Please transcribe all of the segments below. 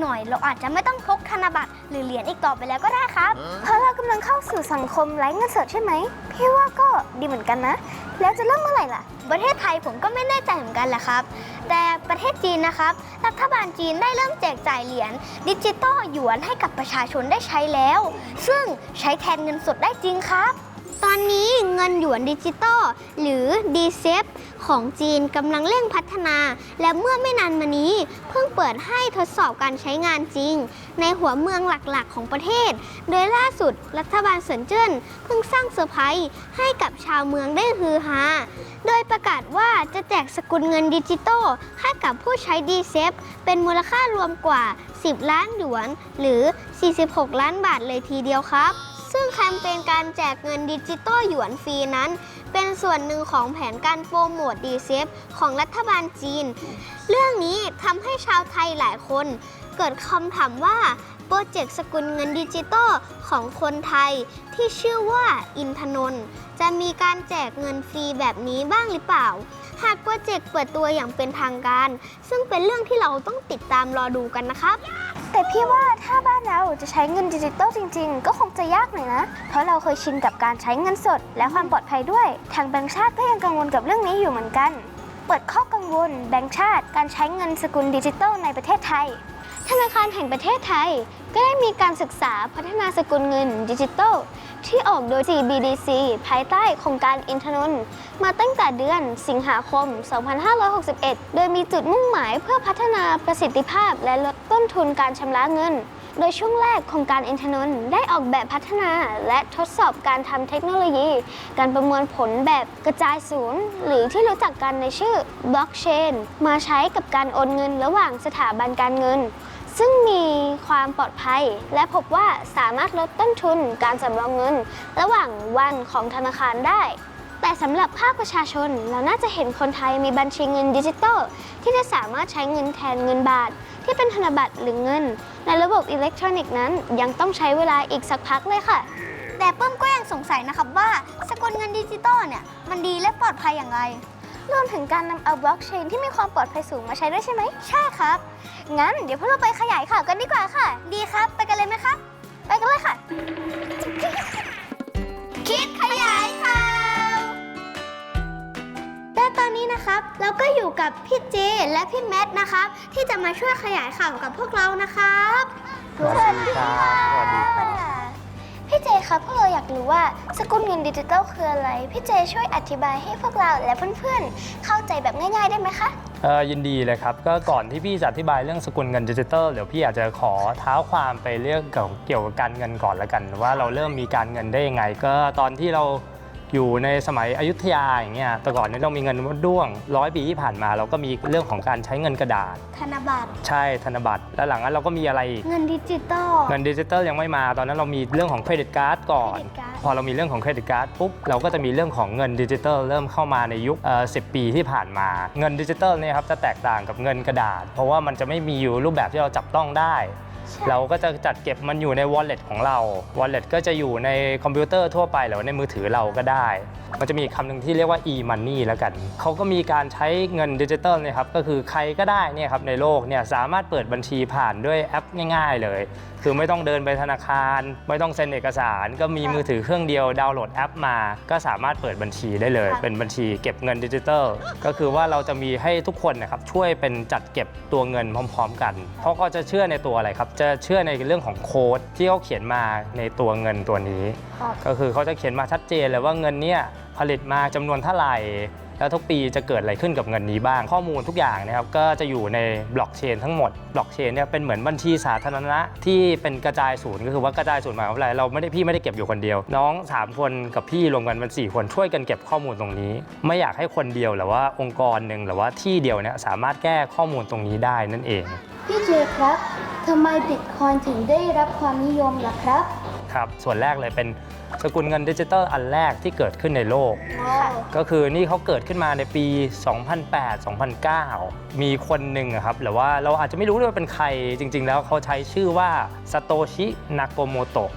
หน่อย เราอาจจะไม่ต้องพกธนบัตรหรือเหรียญอีกต่อไปแล้วก็ได้ครับ เพราะเรากำลังเข้าสู่สังคมไร้เงินสดใช่ไหม พี่ว่าก็ดีเหมือนกันนะ แล้วจะเริ่มเมื่อไหร่ล่ะ ประเทศไทยผมก็ไม่แน่ใจเหมือนกันแหละครับ แต่ประเทศจีนนะครับ รัฐบาลจีนได้เริ่มแจกจ่ายเหรียญดิจิตอลหยวนให้กับประชาชนได้ใช้แล้ว ซึ่งใช้แทนเงินสดได้จริงครับ ตอนนี้เงินหยวนดิจิตอลหรือ d c e p ของจีนกำลังเร่งพัฒนา และเมื่อไม่นานมานี้ เพิ่งเปิดให้ทดสอบการใช้งานจริง ในหัวเมืองหลักๆ ของประเทศ โดยล่าสุดรัฐบาลเซินเจิ้นเพิ่งสร้างเซอร์ไพรส์ให้กับชาวเมืองได้ฮือฮาโดยประกาศว่าจะแจกสกุลเงินดิจิตอลให้กับผู้ใช้ดีเซฟเป็นมูลค่ารวมกว่า 10 ล้านหยวน หรือ 46 ล้านบาทเลยทีเดียวครับ ซึ่งแคมเปญการแจกเงินดิจิตอลหยวนฟรีนั้น เป็นส่วนหนึ่งของแผนการโปรโมทดีเซฟของรัฐบาลจีน เรื่องนี้ทำให้ชาวไทยหลายคน เกิดคำถามว่าโปรเจกต์สกุลเงินดิจิตอลของคนไทย ที่ชื่อว่าอินทนนท์จะมีการแจกเงินฟรีแบบนี้บ้างหรือเปล่า หากโปรเจกต์เปิดตัวอย่างเป็นทางการ ซึ่งเป็นเรื่องที่เราต้องติดตามรอดูกันนะครับ แต่พี่ว่าถ้าบ้านเราจะใช้เงินดิจิตอลจริง ๆ ก็คงจะยากหน่อยนะ เพราะเราเคยชินกับการใช้เงินสด และความปลอดภัยด้วย ทางแบงก์ชาติก็ยังกังวลกับเรื่องนี้อยู่เหมือนกัน เปิดข้อกังวลแบงก์ชาติ การใช้เงินสกุลดิจิตอลในประเทศไทย ธนาคารแห่งประเทศไทย ก็ได้มีการศึกษาพัฒนาสกุลเงินดิจิทัลที่ออกโดย CBDC ภายใต้โครงการอินทนนท์มาตั้งแต่เดือนสิงหาคม 2561 โดยมีจุดมุ่งหมายเพื่อพัฒนาประสิทธิภาพและลดต้นทุนการชำระเงิน โดยช่วงแรกโครงการอินทนนท์ได้ออกแบบพัฒนาและทดสอบการทำเทคโนโลยี การประมวลผลแบบกระจายศูนย์ หรือที่รู้จักกันในชื่อบล็อกเชนมาใช้กับการโอนเงินระหว่างสถาบันการเงิน ซึ่งมีความปลอดภัย และพบว่าสามารถลดต้นทุนการสำรองเงิน ระหว่างวันของธนาคารได้ แต่สำหรับภาคประชาชน เราน่าจะเห็นคนไทยมีบัญชีเงินดิจิตอลที่จะสามารถใช้เงินแทนเงินบาท ที่เป็นธนบัตรหรือเงิน ในระบบอิเล็กทรอนิกส์นั้น ยังต้องใช้เวลาอีกสักพักเลยค่ะ แต่เปิ้มก็ยังสงสัยนะครับว่าสกุลเงินดิจิตอลเนี่ยมันดีและปลอดภัยอย่างไร รวมถึงการนำเอาบล็อกเชนที่มีความปลอดภัยสูงมาใช้ด้วยใช่ไหม ใช่ครับ งั้นเดี๋ยวพวกเราไปขยายข่าวกันดีกว่าค่ะ ดีครับ ไปกันเลยไหมครับ ไปกันเลยค่ะ คิดขยายข่าวและตอนนี้นะครับ เราก็อยู่กับพี่เจและพี่แมทนะครับ ที่จะมาช่วยขยายข่าวกับพวกเรานะครับ สวัสดีครับสวัสดีครับ พี่เจครับพวกเราอยากรู้ว่าสกุลเงินดิจิตอลคืออะไร พี่เจช่วยอธิบายให้พวกเราและเพื่อนๆ เข้าใจแบบง่ายๆได้ไหมคะ เออยินดีเลยครับ ก็ก่อนที่พี่จะอธิบายเรื่องสกุลเงินดิจิตอลเดี๋ยวพี่อาจจะขอเท้าความไปเรื่องเกี่ยวกับการเงินก่อนละกัน ว่าเราเริ่มมีการเงินได้ยังไง ก็ตอนที่เรา อยู่ในสมัยอยุธยาอย่างเงี้ยแต่ก่อนเนี่ยเรามีเงินด้วงร้อยปีที่ผ่านมา เราก็มีเรื่องของการใช้เงินกระดาษ ธนบัตร ใช่ธนบัตร แล้วหลังนั้นเราก็มีอะไรอีก เงินดิจิตอล เงินดิจิตอลยังไม่มา ตอนนั้นเรามีเรื่องของเครดิตการ์ดก่อน เครดิตการ์ด พอเรามีเรื่องของเครดิตการ์ดปุ๊บเราก็จะมีเรื่องของเงินดิจิตอลเริ่มเข้ามาในยุคเอ่อ10ปีที่ผ่านมา เงินดิจิตอลเนี่ยครับจะแตกต่างกับเงินกระดาษ เพราะว่ามันจะไม่มีอยู่รูปแบบที่เราจับต้องได้ เราก็จะจัดเก็บมันอยู่ใน wallet ของเรา wallet ก็จะอยู่ในคอมพิวเตอร์ทั่วไปหรือว่าในมือถือเราก็ได้ มันจะมีอีกคำหนึ่งที่เรียกว่า e-money แล้วกัน เขาก็มีการใช้เงินดิจิตอลเนี่ยครับก็คือใครก็ได้เนี่ยครับในโลกเนี่ยสามารถเปิดบัญชีผ่านด้วยแอปง่าย ๆ เลย คือไม่ต้องเดินไปธนาคาร ไม่ต้องเซ็นเอกสาร ก็มีมือถือเครื่องเดียวดาวน์โหลดแอปมา ก็สามารถเปิดบัญชีได้เลย เป็นบัญชีเก็บเงินดิจิตอลก็คือว่าเราจะมีให้ทุกคนนะครับช่วยเป็นจัดเก็บตัวเงินพร้อม ๆ กัน เพราะเขาจะเชื่อในตัวอะไรครับจะเชื่อในเรื่องของโค้ดที่เขาเขียนมาในตัวเงินตัวนี้ ก็คือเขาจะเขียนมาชัดเจนเลยว่าเงินเนี่ยผลิตมาจำนวนเท่าไหร่ แล้วทุกปีจะเกิดอะไรขึ้นกับเงินนี้บ้าง ข้อมูลทุกอย่างนะครับก็จะอยู่ในบล็อกเชนทั้งหมดบล็อกเชนเนี่ยเป็นเหมือนบัญชีสาธารณะที่เป็นกระจายศูนย์ก็คือว่ากระจายศูนย์หมายความว่าอะไรเราไม่ได้พี่ไม่ได้เก็บอยู่คนเดียว น้อง 3 คนกับพี่รวมกันเป็น4คนช่วยกันเก็บข้อมูลตรงนี้ ไม่อยากให้คนเดียวหรือว่าองค์กรหนึ่งหรือว่าที่เดียวเนี่ยสามารถแก้ข้อมูลตรงนี้ได้นั่นเองพี่เจครับทำไมบิตคอยน์ถึงได้รับความนิยมล่ะครับครับส่วนแรกเลยเป็น สกุลเงินดิจิตอลอันแรกที่เกิดขึ้นในโลก ก็คือนี่เขาเกิดขึ้นมาในปี 2008-2009 มีคนหนึ่งอะครับหรือว่าเราอาจจะไม่รู้เลยว่าเป็นใครจริง ๆ แล้วเขาใช้ชื่อว่าซาโตชิ นากโมโตะ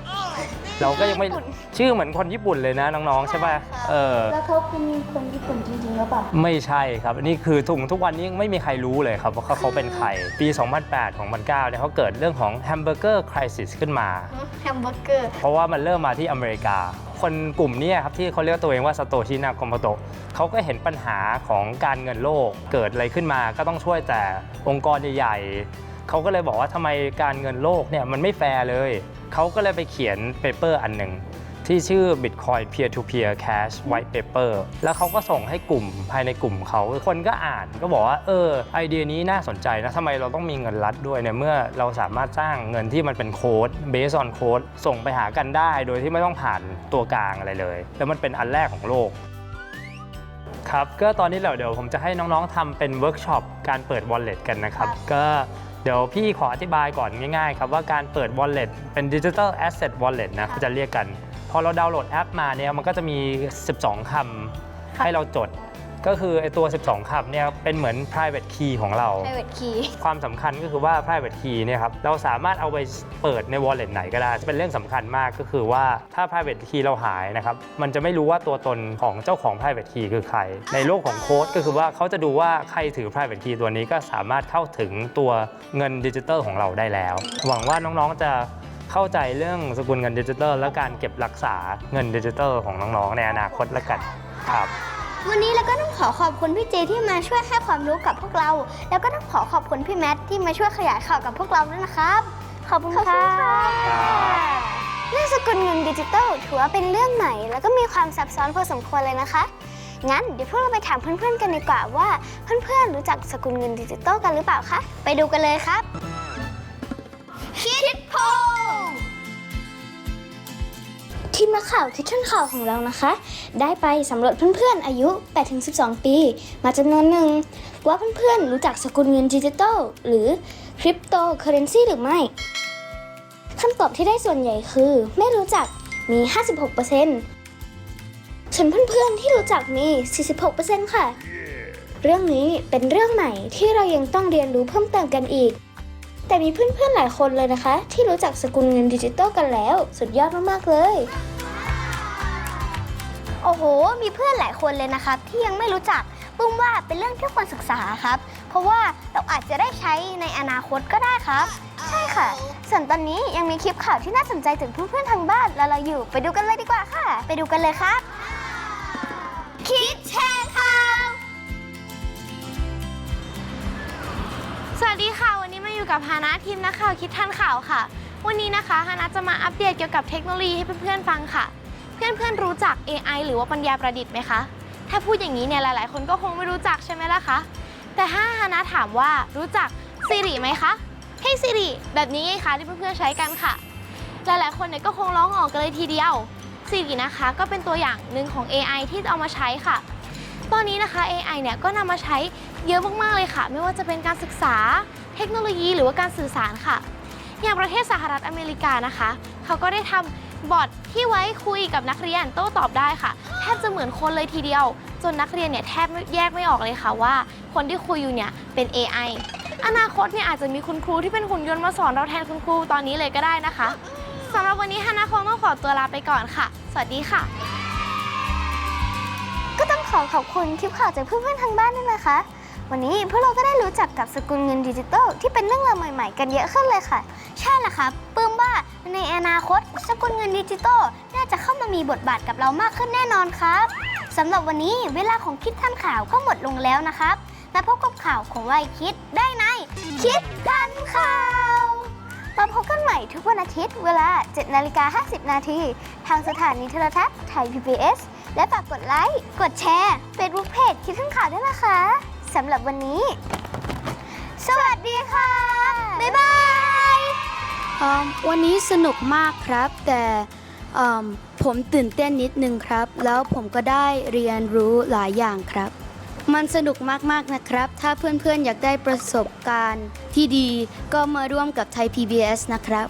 เราก็ยังไม่ชื่อเหมือนคนญี่ปุ่นเลยนะน้องๆใช่ป่ะเออแล้วเขาเป็นคนญี่ปุ่นจริงๆหรือเปล่าไม่ใช่ครับอันนี้คือทุกทุกวันนี้ยังไม่มีใครรู้เลยครับว่าเขาเขาเป็นใครปี 2008ของมัน9เนี่ยเขาเกิดเรื่องของแฮมเบอร์เกอร์คริสขึ้นมาแฮมเบอร์เกอร์เพราะว่ามันเริ่มมาที่อเมริกา คนกลุ่มเนี้ครับที่เขาเรียกตัวเองว่าซาโตชินาก o มโตะเขาก็เห็นปัญหาของการเงินโลกเกิดอะไรขึ้นมาก็ต้องช่วยแต่องค์กรใหญ่ๆเขาก็เลยบอกว่าทำไมการเงินโลกเนี่ยมันไม่แฟร์เลย เขาก็เลยไปเขียนเปเปอร์อันหนึ่งที่ชื่อ Bitcoin Peer to Peer Cash White Paper แล้วเขาก็ส่งให้กลุ่มภายในกลุ่มเขา คนก็อ่านก็บอกว่า เออ ไอเดียนี้น่าสนใจนะทำไมเราต้องมีเงินรัดด้วยเนี่ย เมื่อเราสามารถสร้างเงินที่มันเป็นโค้ด based on code ส่งไปหากันได้ โดยที่ไม่ต้องผ่านตัวกลางอะไรเลย แล้วมันเป็นอันแรกของโลกครับ ก็ตอนนี้เดี๋ยวเดี๋ยวผมจะให้น้องๆทำเป็นเวิร์กช็อปการเปิด wallet กันนะครับ ก็ เดี๋ยวพี่ขออธิบายก่อนง่ายๆครับว่าการเปิด wallet เป็น digital asset wallet นะเขาจะเรียกกัน พอเราดาวน์โหลดแอปมาเนี่ยมันก็จะมี 12คำให้เราจด ก็คือไอตัว 12คำเนี่ยเป็นเหมือน private key ของเรา private key ความสำคัญก็คือว่า private key เนี่ยครับเราสามารถเอาไปเปิดใน wallet ไหนก็ได้ เป็นเรื่องสำคัญมากก็คือว่าถ้า private key เราหายนะครับ มันจะไม่รู้ว่าตัวตนของเจ้าของ private key คือใคร ในโลกของโค้ดก็คือว่าเขาจะดูว่าใครถือ private key ตัวนี้ก็สามารถเข้าถึงตัวเงินดิจิตอลของเราได้แล้ว หวังว่าน้องๆจะเข้าใจเรื่องสกุลเงินดิจิตอลและการเก็บรักษาเงินดิจิตอลของน้องๆในอนาคตแล้วกันครับ วันนี้เราก็ต้องขอขอบคุณพี่เจที่มาช่วยให้ความรู้กับพวกเรา แล้วก็ต้องขอขอบคุณพี่แมทที่มาช่วยขยายข่าวกับพวกเราด้วยนะครับ ขอบคุณขอบค่ะคุณค่ะเรื่องสกุลเงินดิจิตอลถือว่าเป็นเรื่องใหม่ แล้วก็มีความซับซ้อนพอสมควรเลยนะคะ งั้นเดี๋ยวพวกเราไปถามเพื่อนๆกันดีกว่าว่าเพื่อนๆรู้จักสกุลเงินดิจิตอลกันหรือเปล่าคะ ไปดูกันเลยครับ ทีมนักข่าวคิดทันข่าวของเรานะคะ ได้ไปสำรวจเพื่อนๆ อายุ 8-12 ปี มาจำนวนหนึ่ง ว่าเพื่อนๆ รู้จักสกุลเงินดิจิตอลหรือคริปโตเคอเรนซีหรือไม่คำตอบที่ได้ส่วนใหญ่คือ ไม่รู้จักมี 56%ส่วนเพื่อนๆ ที่รู้จักมี 46%ค่ะ เรื่องนี้เป็นเรื่องใหม่ที่เรายังต้องเรียนรู้เพิ่มเติมกันอีก แต่มีเพื่อนๆหลายคนเลยนะคะ ที่รู้จักสกุลเงินดิจิตอลกันแล้ว สุดยอดมากๆเลย โอ้โห มีเพื่อนหลายคนเลยนะครับ ที่ยังไม่รู้จักปุ้มว่าเป็นเรื่องที่ควรศึกษาครับ เพราะว่าเราอาจจะได้ใช้ในอนาคตก็ได้ครับ ใช่ค่ะ ส่วนตอนนี้ยังมีคลิปข่าวที่น่าสนใจถึงเพื่อนๆทางบ้านแล้วเราอยู่ไปดูกันเลยดีกว่าค่ะ ไปดูกันเลยครับคิดแชร์ข่าวสวัสดีค่ะวันนี้มาอยู่ กับฮานะทีมนักข่าวคิดทันข่าวค่ะ วันนี้นะคะฮานะจะมาอัปเดตเกี่ยวกับเทคโนโลยีให้เพื่อนๆฟังค่ะ เพื่อนๆรู้จัก AI หรือว่าปัญญาประดิษฐ์ไหมคะ ถ้าพูดอย่างนี้เนี่ยหลาย ๆ คนก็คงไม่รู้จักใช่ไหมล่ะคะ แต่ถ้าฮานะถามว่ารู้จัก Siri ไหมคะ Hey Siri แบบนี้ไงคะที่เพื่อนๆใช้กันค่ะ หลายๆ คนเนี่ยก็คงร้องออกกันเลยทีเดียว Siri นะคะก็เป็นตัวอย่างหนึ่งของ AI ที่เอามาใช้ค่ะ ตอนนี้นะคะ AI เนี่ยก็นำมาใช้เยอะมากๆเลยค่ะ ไม่ว่าจะเป็นการศึกษา เทคโนโลยีหรือว่าการสื่อสารค่ะ อย่างประเทศสหรัฐอเมริกานะคะ เขาก็ได้ทำบอทที่ไว้คุยกับนักเรียนโต้ตอบได้ค่ะ แทบจะเหมือนคนเลยทีเดียว จนนักเรียนเนี่ยแทบแยกไม่ออกเลยค่ะว่า คนที่คุยอยู่เนี่ยเป็น AI อนาคตเนี่ยอาจจะมีคุณครูที่เป็นหุ่นยนต์มาสอนเราแทนคุณครูตอนนี้เลยก็ได้นะคะสำหรับวันนี้ฮานาคงต้องขอตัวลาไปก่อนค่ะ สวัสดีค่ะ ก็ต้องขอขอบคุณคลิปข่าวจากเพื่อนๆทางบ้านด้วยนะคะ วันนี้พวกเราก็ได้รู้จักกับสกุลเงินดิจิตอลที่เป็นเรื่องราวใหม่ๆ กันเยอะขึ้นเลยค่ะ ใช่แล้วครับปื้มว่าในอนาคตสกุลเงินดิจิตอลน่าจะเข้ามามีบทบาทกับเรามากขึ้นแน่นอนครับสำหรับวันนี้เวลาของคิดทันข่าวก็หมดลงแล้วนะครับและพบกับข่าวของวัยคิดได้ในคิดทันข่าวมาพบกันใหม่ทุกวันอาทิตย์เวลา 7นาฬิกา50 นาทีทางสถานีโทรทัศน์ไทย PBS และฝากกดไลค์ กดแชร์ Facebook Page คิดทั้งข่าวด้วยนะคะ สำหรับวันนี้ สวัสดีค่ะ บ๊ายบายอืมวันนี้สนุกมากครับ แต่อืมผมตื่นเต้นนิดนึงครับ แล้วผมก็ได้เรียนรู้หลายอย่างครับ มันสนุกมาก ๆ นะครับ ถ้าเพื่อน ๆ อยากได้ประสบการณ์ที่ดีก็มาร่วมกับไทย PBS นะครับ